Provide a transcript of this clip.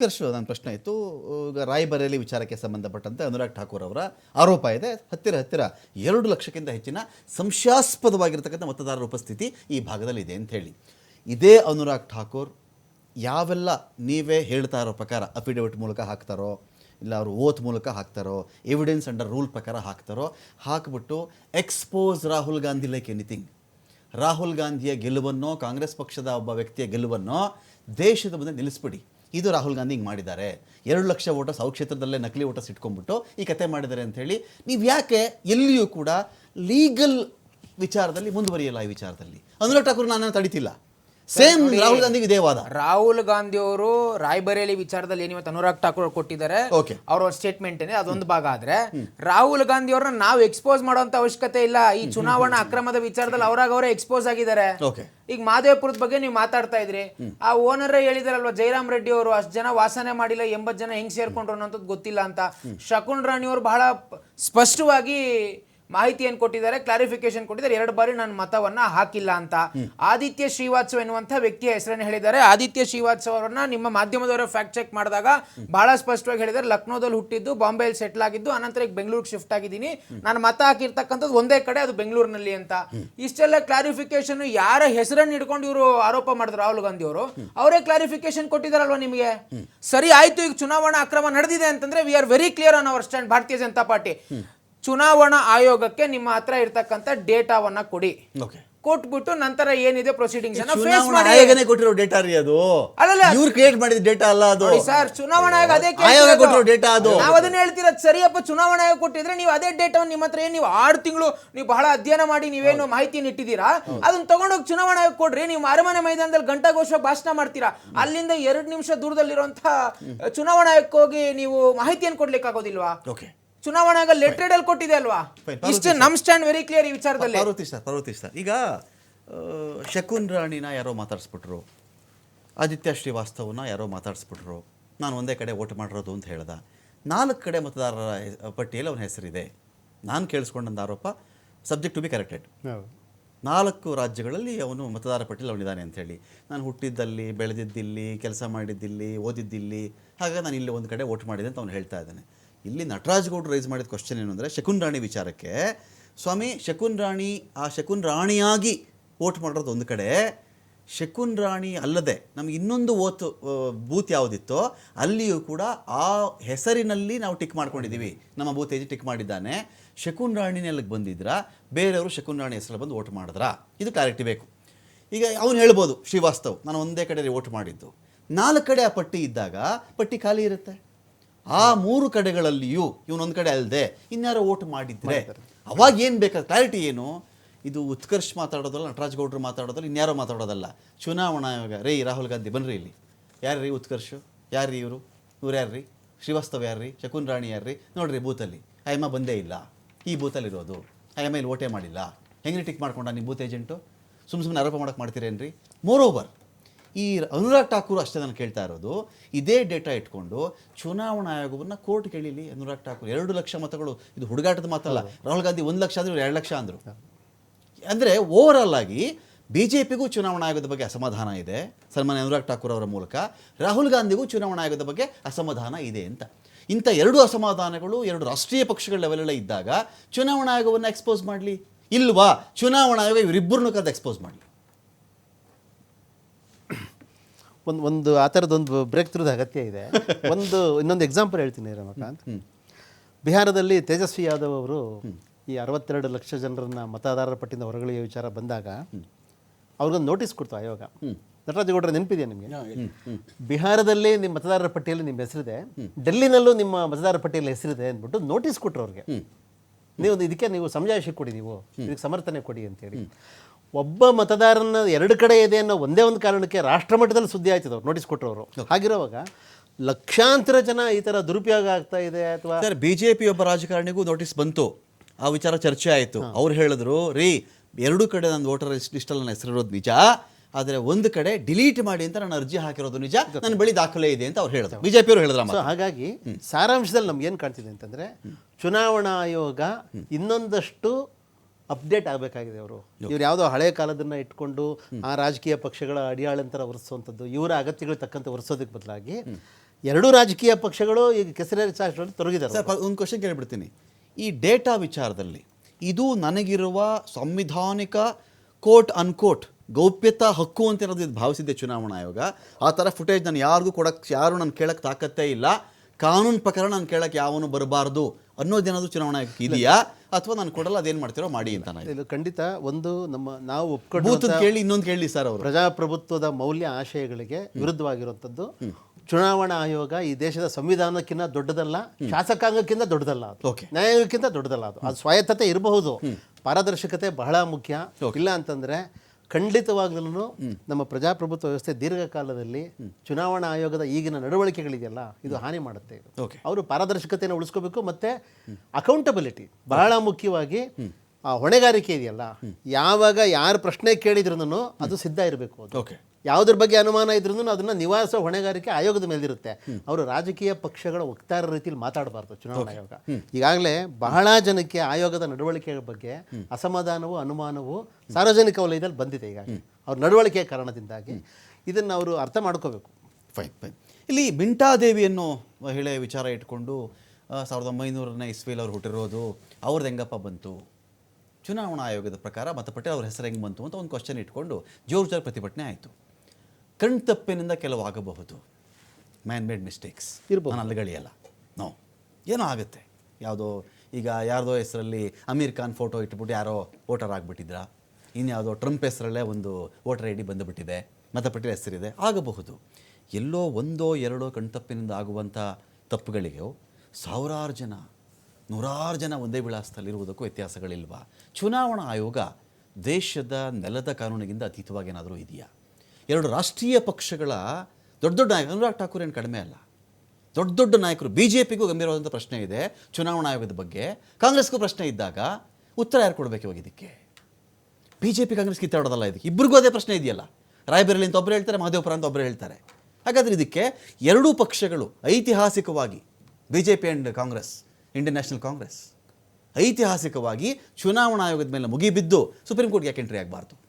ಉತ್ಕರ್ಷ್ ನನ್ನ ಪ್ರಶ್ನೆ ಇತ್ತು. ಈಗ ರಾಯ್ಬರೇಲಿ ವಿಚಾರಕ್ಕೆ ಸಂಬಂಧಪಟ್ಟಂತೆ ಅನುರಾಗ್ ಠಾಕೂರ್ ಅವರ ಆರೋಪ ಇದೆ. ಹತ್ತಿರ ಹತ್ತಿರ ಎರಡು ಲಕ್ಷಕ್ಕಿಂತ ಹೆಚ್ಚಿನ ಸಂಶಯಾಸ್ಪದವಾಗಿರ್ತಕ್ಕಂಥ ಮತದಾರರ ಉಪಸ್ಥಿತಿ ಈ ಭಾಗದಲ್ಲಿ ಇದೆ ಅಂತ ಹೇಳಿ. ಇದೇ ಅನುರಾಗ್ ಠಾಕೂರ್ ಯಾವೆಲ್ಲ ನೀವೇ ಹೇಳ್ತಾ ಇರೋ ಪ್ರಕಾರ ಅಫಿಡವಿಟ್ ಮೂಲಕ ಹಾಕ್ತಾರೋ, ಇಲ್ಲ ಅವರು ಓತ್ ಮೂಲಕ ಹಾಕ್ತಾರೋ ಎವಿಡೆನ್ಸ್ ಅಂಡರ್ ರೂಲ್ ಪ್ರಕಾರ ಹಾಕ್ತಾರೋ, ಹಾಕ್ಬಿಟ್ಟು expose Rahul Gandhi like anything Rahul ಗಾಂಧಿಯ ಗೆಲುವನ್ನು, ಕಾಂಗ್ರೆಸ್ ಪಕ್ಷದ ಒಬ್ಬ ವ್ಯಕ್ತಿಯ ಗೆಲುವನ್ನೋ ದೇಶದ ಮುಂದೆ ನಿಲ್ಲಿಸ್ಬಿಡಿ. ಇದು ರಾಹುಲ್ ಗಾಂಧಿ ಹಿಂಗೆ ಮಾಡಿದ್ದಾರೆ. ಎರಡು ಲಕ್ಷ ಓಟ ಅವ್ರ ನಕಲಿ ವೋಟರ್ಸ್ ಇಟ್ಕೊಂಡ್ಬಿಟ್ಟು ಈ ಕತೆ ಮಾಡಿದ್ದಾರೆ ಅಂಥೇಳಿ ನೀವು ಯಾಕೆ ಎಲ್ಲಿಯೂ ಕೂಡ ಲೀಗಲ್ ವಿಚಾರದಲ್ಲಿ ಮುಂದುವರಿಯಲ್ಲ ಈ ವಿಚಾರದಲ್ಲಿ? ಅನುರಾಗ್ ಠಾಕೂರ್ ನಾನು ತಡಿತಿಲ್ಲ. ಸೇಮ್ ರಾಹುಲ್ ಗಾಂಧಿ ಇದೇ ವಾದ. ರಾಹುಲ್ ಗಾಂಧಿ ಅವರು ರಾಯ್ಬರೇಲಿ ವಿಚಾರದಲ್ಲಿ ಏನಿವತ್ತು ಅನುರಾಗ್ ಠಾಕೂರ್ ಕೊಟ್ಟಿದ್ದಾರೆ. ಅವರ ಸ್ಟೇಟ್ಮೆಂಟ್ ಏನಿದೆ ಅದೊಂದು ಭಾಗ ಆದ್ರೆ ರಾಹುಲ್ ಗಾಂಧಿ ಅವ್ರನ್ನ ನಾವು ಎಕ್ಸ್ಪೋಸ್ ಮಾಡುವಂತ ಅವಶ್ಯಕತೆ ಇಲ್ಲ. ಈ ಚುನಾವಣಾ ಅಕ್ರಮದ ವಿಚಾರದಲ್ಲಿ ಅವರಾಗ ಅವರೇ ಎಕ್ಸ್ಪೋಸ್ ಆಗಿದ್ದಾರೆ. ಈಗ ಮಾದೇವಪುರದ ಬಗ್ಗೆ ನೀವು ಮಾತಾಡ್ತಾ ಇದ್ರಿ. ಆ ಓನರ್ ಹೇಳಿದಾರಲ್ವಾ ಜೈರಾಮ್ ರೆಡ್ಡಿ ಅವರು ಅಷ್ಟು ಜನ ವಾಸನೆ ಮಾಡಿಲ್ಲ ಎಂಬತ್ತು ಜನ ಹೆಂಗ್ ಸೇರ್ಕೊಂಡ್ರು ಅನ್ನೋದ್ ಗೊತ್ತಿಲ್ಲ ಅಂತ. ಶಕುನ್ ರಾಣಿ ಅವರು ಬಹಳ ಸ್ಪಷ್ಟವಾಗಿ ಮಾಹಿತಿಯನ್ನು ಕೊಟ್ಟಿದ್ದಾರೆ ಕ್ಲಾರಿಫಿಕೇಶನ್ ಕೊಟ್ಟಿದ್ದಾರೆ. ಎರಡು ಬಾರಿ ನಾನು ಮತವನ್ನ ಹಾಕಿಲ್ಲ ಅಂತ. ಆದಿತ್ಯ ಶ್ರೀವಾತ್ಸವ ಎನ್ನುವಂತ ವ್ಯಕ್ತಿಯ ಹೆಸರನ್ನು ಹೇಳಿದ್ದಾರೆ. ಆದಿತ್ಯ ಶ್ರೀವಾತ್ಸವ ಅವರನ್ನ ನಿಮ್ಮ ಮಾಧ್ಯಮದವರು ಫ್ಯಾಕ್ಟ್ ಚೆಕ್ ಮಾಡಿದಾಗ ಬಹಳ ಸ್ಪಷ್ಟವಾಗಿ ಹೇಳಿದ್ದಾರೆ. ಲಕ್ನೋದಲ್ಲಿ ಹುಟ್ಟಿದ್ದು, ಬಾಂಬೆಯಲ್ಲಿ ಸೆಟ್ಲ್ ಆಗಿದ್ದು, ಅನಂತರ ಈಗ ಬೆಂಗಳೂರಿಗೆ ಶಿಫ್ಟ್ ಆಗಿದ್ದೀನಿ. ನಾನು ಮತ ಹಾಕಿರ್ತಕ್ಕಂಥದ್ದು ಒಂದೇ ಕಡೆ, ಅದು ಬೆಂಗಳೂರಿನಲ್ಲಿ ಅಂತ. ಇಷ್ಟೆಲ್ಲ ಕ್ಲಾರಿಫಿಕೇಶನ್ ಯಾರ ಹೆಸರನ್ನು ಇಟ್ಕೊಂಡು ಇವರು ಆರೋಪ ಮಾಡಿದ್ರು ರಾಹುಲ್ ಗಾಂಧಿ ಅವರು? ಅವರೇ ಕ್ಲಾರಿಫಿಕೇಶನ್ ಕೊಟ್ಟಿದಾರಲ್ವಾ ನಿಮಗೆ? ಸರಿ, ಆಯ್ತು, ಈಗ ಚುನಾವಣಾ ಅಕ್ರಮ ನಡೆದಿದೆ ಅಂತಂದ್ರೆ we are very clear on our stand Bharatiya Janata Party. ಚುನಾವಣಾ ಆಯೋಗಕ್ಕೆ ನಿಮ್ಮ ಹತ್ರ ಇರ್ತಕ್ಕಂಥ ಡೇಟಾವನ್ನ ಕೊಡಿ. ಓಕೆ ಕೊಟ್ಬಿಟ್ಟು ನಂತರ ಏನಿದೆ ಪ್ರೊಸೀಡಿಂಗ್ಸ್ ಅನ್ನ ಫೇಸ್ ಚುನಾವಣಾ ಮಾಡಿ. ಆಯೋಗನೇ ಕೊಟ್ಟಿರೋ ಡೇಟಾ ರೀ ಅದು. ಅಲ್ಲಲ್ಲ. ಇವ್ರು ಕ್ರಿಯೇಟ್ ಮಾಡಿದ ಡೇಟಾ ಅಲ್ಲ ಅದು. ನೋಡಿ ಸರ್ ಚುನಾವಣಾ ಆಯೋಗ ಅದೇ ಆಯೋಗ ಕೊಟ್ಟಿರೋ ಡೇಟಾ ಅದು. ನಾವು ಅದನ್ನ ಹೇಳ್ತಿರೋದು ಸರಿಯಪ್ಪ ಚುನಾವಣಾ ಆಯೋಗ ಕೊಟ್ಟಿದ್ರೆ ನೀವು ಅದೇ ಡೇಟಾವನ್ನು ನಿಮ್ಮ ಹತ್ರ ಏನ್ ನೀವು ಆರು ತಿಂಗಳು ನೀವು ಬಹಳ ಅಧ್ಯಯನ ಮಾಡಿ ನೀವೇನು ಮಾಹಿತಿ ಇಟ್ಟಿದ್ದೀರಾ? ಅದನ್ನ ತಗೊಂಡೋಗಿ ಚುನಾವಣಾ ಆಯೋಗ ಕೊಡ್ರಿ. ನೀವು ಅರಮನೆ ಮೈದಾನದಲ್ಲಿ ಗಂಟಾಘೋಷ ಭಾಷಣ ಮಾಡ್ತೀರಾ? ಅಲ್ಲಿಂದ ಎರಡು ನಿಮಿಷ ದೂರದಲ್ಲಿರುವಂತಹ ಚುನಾವಣಾ ಆಯೋಗಕ್ಕೆ ಹೋಗಿ ನೀವು ಮಾಹಿತಿಯನ್ನು ಕೊಡ್ಲಿಕ್ಕೆ ಆಗೋದಿಲ್ವಾ ಓಕೆ ಚುನಾವಣಾ ಆಯೋಗ ಲೆಟರ್ ಅಲ್ಲಿ ಕೊಟ್ಟಿದೆ ಅಲ್ವಾ. ಇಷ್ಟು ನಮ್ ಸ್ಟ್ಯಾಂಡ್ ವೆರಿ ಕ್ಲಿಯರ್ ಈ ವಿಚಾರದಲ್ಲಿ. Parvathi sir Parvathi sir. ಈಗ ಶಕುನ್ ರಾಣಿನ ಯಾರೋ ಮಾತಾಡಿಸ್ಬಿಟ್ರು. ಆದಿತ್ಯ ಶ್ರೀವಾಸ್ತವನ ಯಾರೋ ಮಾತಾಡಿಸ್ಬಿಟ್ರು. ನಾನು ಒಂದೇ ಕಡೆ ವೋಟ್ ಮಾಡಿರೋದು ಅಂತ ಹೇಳ್ದ. ನಾಲ್ಕು ಕಡೆ ಮತದಾರರ ಪಟ್ಟಿಯಲ್ಲಿ ಅವನ ಹೆಸರಿದೆ. ನಾನು ಕೇಳಿಸ್ಕೊಂಡಂಥ ಆರೋಪ ಸಬ್ಜೆಕ್ಟ್ ಟು ಬಿ ಕರೆಕ್ಟೆಡ್ ನಾಲ್ಕು ರಾಜ್ಯಗಳಲ್ಲಿ ಅವನು ಮತದಾರ ಪಟ್ಟಿಯಲ್ಲಿ ಅವನಿದ್ದಾನೆ ಅಂಥೇಳಿ ನಾನು ಹುಟ್ಟಿದ್ದಲ್ಲಿ ಬೆಳೆದಿದ್ದಿಲ್ಲಿ ಕೆಲಸ ಮಾಡಿದ್ದಿಲ್ಲಿ ಓದಿದ್ದಿಲ್ಲಿ ಹಾಗಾಗಿ ನಾನು ಇಲ್ಲಿ ಒಂದು ಕಡೆ ವೋಟ್ ಮಾಡಿದೆ ಅಂತ ಅವನು ಹೇಳ್ತಾ ಇದ್ದಾನೆ. ಇಲ್ಲಿ ನಟರಾಜ್ ಗೌಡ್ರು ರೈಸ್ ಮಾಡಿದ ಕ್ವಶನ್ ಏನು ಅಂದರೆ ಶಕುನ್ ರಾಣಿ ವಿಚಾರಕ್ಕೆ. ಸ್ವಾಮಿ, ಶಕುನ್ ರಾಣಿ, ಆ ಶಕುನ್ ರಾಣಿಯಾಗಿ ವೋಟ್ ಮಾಡಿರೋದು ಒಂದು ಕಡೆ. ಶಕುನ್ ರಾಣಿ ಅಲ್ಲದೆ ನಮ್ಗೆ ಇನ್ನೊಂದು ಓತ್ ಬೂತ್ ಯಾವುದಿತ್ತೋ ಅಲ್ಲಿಯೂ ಕೂಡ ಆ ಹೆಸರಿನಲ್ಲಿ ನಾವು ಟಿಕ್ ಮಾಡ್ಕೊಂಡಿದ್ದೀವಿ ನಮ್ಮ ಬೂತ್ ಏಜಿ ಟಿಕ್ ಮಾಡಿದ್ದಾನೆ? ಶಕುನ್ ರಾಣಿನೇ ಅಲ್ಲಿಗೆ ಬಂದಿದ್ರಾ? ಬೇರೆಯವರು ಶಕುನ್ ರಾಣಿ ಹೆಸರು ಬಂದು ಓಟ್ ಮಾಡಿದ್ರಾ? ಇದು ಕ್ಲಾರಿಟಿ ಬೇಕು. ಈಗ ಅವನು ಹೇಳ್ಬೋದು ಶ್ರೀವಾಸ್ತವ್, ನಾನು ಒಂದೇ ಕಡೆ ಓಟ್ ಮಾಡಿದ್ದು. ನಾಲ್ಕು ಕಡೆ ಆ ಪಟ್ಟಿ ಇದ್ದಾಗ ಪಟ್ಟಿ ಖಾಲಿ ಇರುತ್ತೆ. ಆ ಮೂರು ಕಡೆಗಳಲ್ಲಿಯೂ ಇವನೊಂದು ಕಡೆ ಅಲ್ಲದೆ ಇನ್ಯಾರೋ ವೋಟ್ ಮಾಡಿದ್ರೆ ಅವಾಗ ಏನು ಬೇಕಾದ ಕ್ಲಾರಿಟಿ ಏನು? ಇದು ಉತ್ಕರ್ಷ್ ಮಾತಾಡೋದಲ್ಲ ನಟರಾಜ್ ಗೌಡ್ರು ಮಾತಾಡೋದಲ್ಲ ಇನ್ಯಾರೋ ಮಾತಾಡೋದಲ್ಲ. ಚುನಾವಣಾ ಆಯೋಗ ರೇ ರಾಹುಲ್ ಗಾಂಧಿ ಬನ್ರಿ ಇಲ್ಲಿ. ಯಾರು ರೀ ಉತ್ಕರ್ಷ್? ಯಾರು ರೀ ಇವರು? ಇವ್ರು ಯಾರು ರೀ ಶ್ರೀವಾಸ್ತವ್ ಯಾರು ರೀ ಶಕುನ್ ರಾಣಿ ಯಾರು ರೀ ನೋಡ್ರಿ ಬೂತಲ್ಲಿ. ಅಯ್ಯಮ್ಮ ಬಂದೇ ಇಲ್ಲ. ಈ ಬೂತಲ್ಲಿರೋದು. ಅಯ್ಯಮ್ಮ ಇಲ್ಲಿ ಓಟೇ ಮಾಡಿಲ್ಲ. ಹೆಂಗೆ ಟಿಕ್ ಮಾಡ್ಕೊಂಡ ನಿಮ್ಮ ಬೂತ್ ಏಜೆಂಟು ಸುಮ್ಮ ಸುಮ್ಮನೆ ಆರೋಪ ಮಾಡಕ್ಕೆ ಮಾಡ್ತೀರೇನ್ರಿ? ಮೋರ್ ಓವರ್ ಈ ಅನುರಾಗ್ ಠಾಕೂರ್ ಅಷ್ಟೇ ನಾನು ಕೇಳ್ತಾ ಇರೋದು. ಇದೇ ಡೇಟಾ ಇಟ್ಕೊಂಡು ಚುನಾವಣಾ ಆಯೋಗವನ್ನು ಕೋರ್ಟ್ ಕೇಳಿಲಿ ಅನುರಾಗ್ ಠಾಕೂರ್. ಎರಡು ಲಕ್ಷ ಮತಗಳು. ಇದು ಹುಡುಗಾಟದ ಮಾತಲ್ಲ. ರಾಹುಲ್ ಗಾಂಧಿ ಒಂದು ಲಕ್ಷ ಆದರೂ ಎರಡು ಲಕ್ಷ ಅಂದರು. ಅಂದರೆ ಓವರಾಲ್ ಆಗಿ ಬಿ ಜೆ ಪಿಗೂ ಚುನಾವಣಾ ಆಯೋಗದ ಬಗ್ಗೆ ಅಸಮಾಧಾನ ಇದೆ. ಸನ್ಮಾನ್ಯ ಅನುರಾಗ್ ಠಾಕೂರ್ ಅವರ ಮೂಲಕ. ರಾಹುಲ್ ಗಾಂಧಿಗೂ ಚುನಾವಣಾ ಆಯೋಗದ ಬಗ್ಗೆ ಅಸಮಾಧಾನ ಇದೆ ಅಂತ. ಇಂಥ ಎರಡು ಅಸಮಾಧಾನಗಳು ಎರಡು ರಾಷ್ಟ್ರೀಯ ಪಕ್ಷಗಳ ಲೆವೆಲಲ್ಲೇ ಇದ್ದಾಗ ಚುನಾವಣಾ ಆಯೋಗವನ್ನು ಎಕ್ಸ್ಪೋಸ್ ಮಾಡಲಿ? ಇಲ್ವಾ? ಚುನಾವಣಾ ಆಯೋಗ ಇವರಿಬ್ಬರನ್ನು ಕರೆದು ಎಕ್ಸ್ಪೋಸ್ ಮಾಡಲಿ. ಒಂದು ಒಂದು ಆ ಥರದೊಂದು ಬ್ರೇಕ್ ಥ್ರೂದ ಅಗತ್ಯ ಇದೆ. ಒಂದು ಇನ್ನೊಂದು ಎಕ್ಸಾಂಪಲ್ ಹೇಳ್ತೀನಿ ರಮಕಾಂತ್ ಬಿಹಾರದಲ್ಲಿ ತೇಜಸ್ವಿ ಯಾದವ್ ಅವರು ಈ ಅರವತ್ತೆರಡು ಲಕ್ಷ ಜನರನ್ನ ಮತದಾರರ ಪಟ್ಟಿಯಿಂದ ಹೊರಗಿಳಿಯೋ ವಿಚಾರ ಬಂದಾಗ ಅವ್ರಿಗೊಂದು ನೋಟಿಸ್ ಕೊಡ್ತು ಆಯೋಗ. ನಟರಾಜಗೌಡರ ನೆನಪಿದೆಯಾ ನಿಮಗೆ? ಬಿಹಾರದಲ್ಲಿ ನಿಮ್ಮ ಮತದಾರರ ಪಟ್ಟಿಯಲ್ಲಿ ನಿಮ್ಮ ಹೆಸರಿದೆ. ಡೆಲ್ಲಿನಲ್ಲೂ ನಿಮ್ಮ ಮತದಾರರ ಪಟ್ಟಿಯಲ್ಲಿ ಹೆಸರಿದೆ ಅಂದ್ಬಿಟ್ಟು ನೋಟಿಸ್ ಕೊಟ್ಟರು ಅವ್ರಿಗೆ. ನೀವು ಇದಕ್ಕೆ ನೀವು ಸಮಜಾಯಿಷಿ ಕೊಡಿ ನೀವು. ಇದಕ್ಕೆ ಸಮರ್ಥನೆ ಕೊಡಿ ಅಂತೇಳಿ. ಒಬ್ಬ ಮತದಾರನ ಎರಡು ಕಡೆ ಇದೆ ಅನ್ನೋ ಒಂದೇ ಒಂದು ಕಾರಣಕ್ಕೆ ರಾಷ್ಟ್ರಮಟ್ಟದಲ್ಲಿ ಸುದ್ದಿ ಆಯ್ತದ ಅವ್ರು ನೋಟಿಸ್ ಕೊಟ್ಟರು ಹಾಗಿರುವಾಗ ಲಕ್ಷಾಂತರ ಜನ ಈ ಥರ ದುರುಪಯೋಗ ಆಗ್ತಾ ಇದೆ ಅಥವಾ ಸರ್ ಬಿಜೆಪಿ ಒಬ್ಬ ರಾಜಕಾರಣಿಗೂ ನೋಟಿಸ್ ಬಂತು. ಆ ವಿಚಾರ ಚರ್ಚೆ ಆಯಿತು. ಅವ್ರು ಹೇಳಿದ್ರು ರೀ ಎರಡು ಕಡೆ ನನ್ನ ವೋಟರ್ ಲಿಸ್ಟಲ್ಲಿ ನನ್ನ ಹೆಸರಿರೋದು ನಿಜ ಆದರೆ ಒಂದು ಕಡೆ ಡಿಲೀಟ್ ಮಾಡಿ ಅಂತ ನಾನು ಅರ್ಜಿ ಹಾಕಿರೋದು ನಿಜ ನನ್ನ ಬಳಿ ದಾಖಲೆ ಇದೆ ಅಂತ ಅವ್ರು ಹೇಳಿದ್ರು. ಬಿಜೆಪಿ ಅವರು ಪಿಯವರು ಸೊ ಹಾಗಾಗಿ ಸಾರಾಂಶದಲ್ಲಿ ನಮ್ಗೆ ಏನು ಕಾಣ್ತಿದೆ ಅಂತಂದ್ರೆ ಚುನಾವಣಾ ಆಯೋಗ ಇನ್ನೊಂದಷ್ಟು ಅಪ್ಡೇಟ್ ಆಗಬೇಕಾಗಿದೆ ಅವರು. ಇವ್ರು ಯಾವುದೋ ಹಳೆ ಕಾಲದನ್ನ ಇಟ್ಕೊಂಡು ಆ ರಾಜಕೀಯ ಪಕ್ಷಗಳ ಅಡಿಯಾಳಂತರ ಒರೆಸುವಂಥದ್ದು ಇವರ ಅಗತ್ಯಗಳು ತಕ್ಕಂತೆ ಒರೆಸೋದಕ್ಕೆ ಬದಲಾಗಿ ಎರಡೂ ರಾಜಕೀಯ ಪಕ್ಷಗಳು ಈಗ ಕೆಸರೇರಿ ಸಾಕಷ್ಟು ತೊಡಗಿದ್ದಾರೆ ಸರ್ ಒಂದು ಕ್ವಶನ್ ಕೇಳಿಬಿಡ್ತೀನಿ. ಈ ಡೇಟಾ ವಿಚಾರದಲ್ಲಿ ಇದು ನನಗಿರುವ ಸಂವಿಧಾನಿಕ ಕೋಟ್ ಅನ್ಕೋಟ್ ಗೌಪ್ಯತಾ ಹಕ್ಕು ಅಂತ ಏನಾದ್ರು ಇದು ಭಾವಿಸಿದ್ದೆ ಚುನಾವಣಾ ಆಯೋಗ. ಆ ಥರ ಫುಟೇಜ್ ನಾನು ಯಾರಿಗೂ ಕೊಡಕ್ಕೆ ಯಾರು ನಾನು ಕೇಳಕ್ಕೆ ತಾಕತ್ತೇ ಇಲ್ಲ. ಕಾನೂನು ಪ್ರಕಾರ ನಾನು ಕೇಳಕ್ಕೆ ಯಾವನು ಬರಬಾರ್ದು ಅನ್ನೋದೇನಾದರೂ ಚುನಾವಣಾ ಆಯೋಗಕ್ಕೆ ಇದೆಯಾ? ಅಥವಾ ನಾನು ಕೊಡಲ್ಲ ಅದೇನು ಮಾಡ್ತೀರೋ ಮಾಡಿ ಅಂತ ನಾನು ಇದು ಖಂಡಿತ ಒಂದು ನಮ್ಮ ನಾವು ಒಪ್ಕೊಂಡು ಕೇಳಿ ಇನ್ನೊಂದು ಕೇಳಿ ಸರ್ ಅವರು. ಪ್ರಜಾಪ್ರಭುತ್ವದ ಮೌಲ್ಯ ಆಶಯಗಳಿಗೆ ವಿರುದ್ಧವಾಗಿರುವಂಥದ್ದು. ಚುನಾವಣಾ ಆಯೋಗ ಈ ದೇಶದ ಸಂವಿಧಾನಕ್ಕಿಂತ ದೊಡ್ಡದಲ್ಲ ಶಾಸಕಾಂಗಕ್ಕಿಂತ ದೊಡ್ಡದಲ್ಲ ಅದು. ನ್ಯಾಯಾಂಗಕ್ಕಿಂತ ದೊಡ್ಡದಲ್ಲ ಅದು. ಅದು ಸ್ವಾಯತ್ತತೆ ಇರಬಹುದು. ಪಾರದರ್ಶಕತೆ ಬಹಳ ಮುಖ್ಯ. ಇಲ್ಲ ಅಂತಂದ್ರೆ ಖಂಡಿತವಾಗ್ಲೂ ನಮ್ಮ ಪ್ರಜಾಪ್ರಭುತ್ವ ವ್ಯವಸ್ಥೆ ದೀರ್ಘಕಾಲದಲ್ಲಿ ಚುನಾವಣಾ ಆಯೋಗದ ಈಗಿನ ನಡವಳಿಕೆಗಳಿದೆಯಲ್ಲ ಇದು ಹಾನಿ ಮಾಡುತ್ತೆ ಅವರು ಪಾರದರ್ಶಕತೆಯನ್ನು ಉಳಿಸ್ಕೋಬೇಕು ಮತ್ತೆ ಅಕೌಂಟಬಿಲಿಟಿ ಬಹಳ ಮುಖ್ಯವಾಗಿ ಆ ಹೊಣೆಗಾರಿಕೆ ಇದೆಯಲ್ಲ ಯಾವಾಗ ಯಾರು ಪ್ರಶ್ನೆ ಕೇಳಿದ್ರು ಅದು ಸಿದ್ಧ ಇರಬೇಕು ಅದು. ಓಕೆ ಯಾವುದ್ರ ಬಗ್ಗೆ ಅನುಮಾನ ಇದ್ರೂ ಅದನ್ನ ನಿವಾಸ ಹೊಣೆಗಾರಿಕೆ ಆಯೋಗದ ಮೇಲಿರುತ್ತೆ. ಅವರು ರಾಜಕೀಯ ಪಕ್ಷಗಳ ವಕ್ತಾರ ರೀತಿಯಲ್ಲಿ ಮಾತಾಡಬಾರ್ದು ಚುನಾವಣಾ ಆಯೋಗ. ಈಗಾಗಲೇ ಬಹಳ ಜನಕ್ಕೆ ಆಯೋಗದ ನಡವಳಿಕೆಗಳ ಬಗ್ಗೆ ಅಸಮಾಧಾನವು ಅನುಮಾನವು ಸಾರ್ವಜನಿಕ ವಲಯದಲ್ಲಿ ಬಂದಿದೆ ಈಗ ಅವ್ರ ನಡವಳಿಕೆಯ ಕಾರಣದಿಂದಾಗಿ ಇದನ್ನು ಅವರು ಅರ್ಥ ಮಾಡ್ಕೋಬೇಕು. ಫೈನ್ ಫೈನ್ ಇಲ್ಲಿ ಬಿಂಟಾದೇವಿ ಅನ್ನೋ ಮಹಿಳೆ ವಿಚಾರ ಇಟ್ಕೊಂಡು ಸಾವಿರದ ಒಂಬೈನೂರನೇ ಇಸ್ವಿಯಲ್ಲಿ ಅವ್ರು ಹುಟ್ಟಿರೋದು ಅವ್ರದ್ದು ಹೆಂಗಪ್ಪ ಬಂತು? ಚುನಾವಣಾ ಆಯೋಗದ ಪ್ರಕಾರ ಮತಪಟ್ಟೆ ಅವ್ರ ಹೆಸರು ಹೆಂಗೆ ಬಂತು ಅಂತ ಒಂದು ಕ್ವಶನ್ ಇಟ್ಕೊಂಡು ಜೋರ್ಜಾಗಿ ಪ್ರತಿಭಟನೆ ಆಯಿತು. ಕಣ್ತಪ್ಪಿನಿಂದ ಕೆಲವು ಆಗಬಹುದು. ಮ್ಯಾನ್ ಮೇಡ್ ಮಿಸ್ಟೇಕ್ಸ್ ಇರ್ಬೋದು. ನಾನು ಅಲ್ಲಗಳಿಯಲ್ಲ ನೋ ಏನೋ ಆಗುತ್ತೆ. ಯಾವುದೋ ಈಗ ಯಾರ್ದೋ ಹೆಸರಲ್ಲಿ ಅಮೀರ್ ಖಾನ್ ಫೋಟೋ ಇಟ್ಬಿಟ್ಟು ಯಾರೋ ವೋಟರ್ ಆಗಿಬಿಟ್ಟಿದ್ರಾ? ಇನ್ಯಾವುದೋ ಟ್ರಂಪ್ ಹೆಸರಲ್ಲೇ ಒಂದು ವೋಟರ್ ಐ ಡಿ ಬಂದುಬಿಟ್ಟಿದೆ. ಮತಪಟ್ಟಿ ಹೆಸರಿದೆ. ಆಗಬಹುದು. ಎಲ್ಲೋ ಒಂದೋ ಎರಡೋ ಕಣ್ತಪ್ಪಿನಿಂದ ಆಗುವಂಥ ತಪ್ಪುಗಳಿಗೆ ಸಾವಿರಾರು ಜನ ನೂರಾರು ಜನ ಒಂದೇ ವಿಳಾಸದಲ್ಲಿರುವುದಕ್ಕೂ ವ್ಯತ್ಯಾಸಗಳಿಲ್ವ? ಚುನಾವಣಾ ಆಯೋಗ ದೇಶದ ನೆಲದ ಕಾನೂನಿಗಿಂತ ಅತೀತವಾಗಿ ಏನಾದರೂ ಇದೆಯಾ? ಎರಡು ರಾಷ್ಟ್ರೀಯ ಪಕ್ಷಗಳ ದೊಡ್ಡ ದೊಡ್ಡ ನಾಯಕ ಅನುರಾಗ್ ಠಾಕೂರ್ ಏನು ಕಡಿಮೆ ಅಲ್ಲ. ದೊಡ್ಡ ದೊಡ್ಡ ನಾಯಕರು ಬಿ ಜೆ ಪಿಗೂ ಗಂಭೀರವಾದಂಥ ಪ್ರಶ್ನೆ ಇದೆ ಚುನಾವಣಾ ಆಯೋಗದ ಬಗ್ಗೆ. ಕಾಂಗ್ರೆಸ್ಗೂ ಪ್ರಶ್ನೆ ಇದ್ದಾಗ ಉತ್ತರ ಯಾರು ಕೊಡಬೇಕು ಇವಾಗ ಇದಕ್ಕೆ? ಬಿ ಜೆ ಪಿ ಕಾಂಗ್ರೆಸ್ ಕಿತ್ತಾಡೋದಲ್ಲ ಇದಕ್ಕೆ. ಇಬ್ಬರಿಗೂ ಅದೇ ಪ್ರಶ್ನೆ ಇದೆಯಲ್ಲ. ರಾಯಬರೇಲಿ ಅಂತ ಒಬ್ಬರು ಹೇಳ್ತಾರೆ ಮಹದೇವಪುರ ಅಂತ ಒಬ್ಬರು ಹೇಳ್ತಾರೆ. ಹಾಗಾದರೆ ಇದಕ್ಕೆ ಎರಡೂ ಪಕ್ಷಗಳು ಐತಿಹಾಸಿಕವಾಗಿ B J P and Congress Indian National Congress. ಐತಿಹಾಸಿಕವಾಗಿ ಚುನಾವಣಾ ಆಯೋಗದ ಮೇಲೆ ಮುಗಿಬಿದ್ದು ಸುಪ್ರೀಂ ಕೋರ್ಟ್ಗೆ ಯಾಕೆ ಎಂಟ್ರಿ ಆಗಬಾರ್ದು?